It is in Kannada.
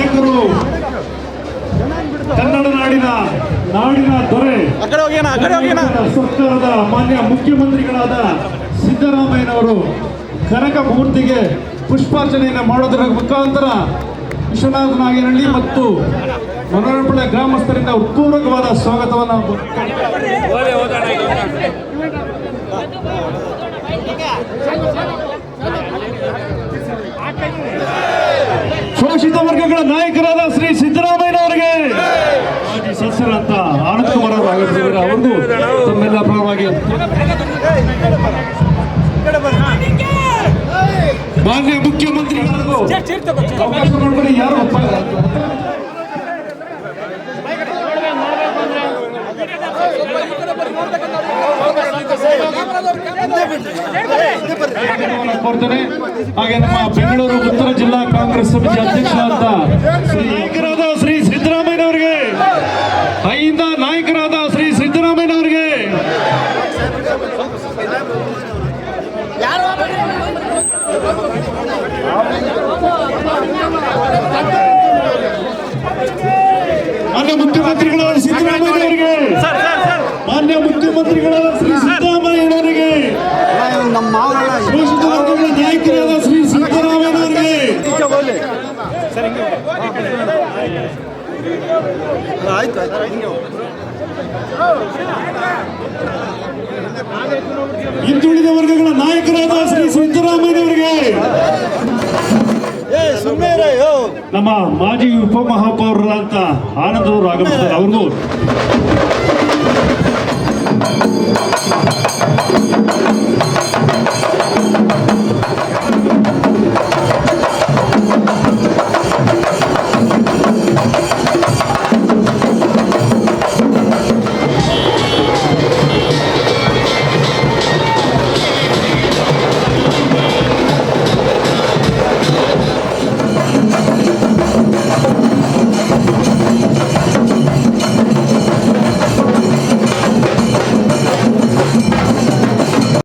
ನಾಯಕರು ಕನ್ನಡ ನಾಡಿನ ನಾಡಿನ ದೊರೆ ಸರ್ಕಾರದ ಮಾನ್ಯ ಮುಖ್ಯಮಂತ್ರಿಗಳಾದ ಸಿದ್ದರಾಮಯ್ಯನವರು ಕನಕ ಮೂರ್ತಿಗೆ ಪುಷ್ಪಾರ್ಚನೆಯನ್ನು ಮಾಡೋದರ ಮುಖಾಂತರ ವಿಶ್ವನಾಥನಾಗಿನಹಳ್ಳಿ ಮತ್ತು ಮನೋರಂಪಣೆ ಗ್ರಾಮಸ್ಥರಿಂದ ಉತ್ಪೂರ್ವಕವಾದ ಸ್ವಾಗತವನ್ನು ಅವ್ರಿಗೂ ತಮ್ಮೆಲ್ಲ ಪರವಾಗಿ ಮಾನ್ಯ ಯಾರು ಹಾಗೆ ನಮ್ಮ ಬೆಂಗಳೂರು ಉತ್ತರ ಜಿಲ್ಲಾ ಕಾಂಗ್ರೆಸ್ ಸಮಿತಿ ಅಧ್ಯಕ್ಷರಾದ ಆಯ್ತು ಆಯ್ತು ಹಿಂಗೆ ಹೋಗು. ಹಿಂದುಳಿದ ವರ್ಗಗಳ ನಾಯಕರಾದ ಶ್ರೀ ಸಿದ್ದರಾಮಯ್ಯವರಿಗೆ ನಮ್ಮ ಮಾಜಿ ಉಪಮಹಾಪೌರರಾದಂತ ಆನಂದ್ ಅವರು ಆಗಮಿಸ್ತಾರೆ ಅವ್ರಿಗೂ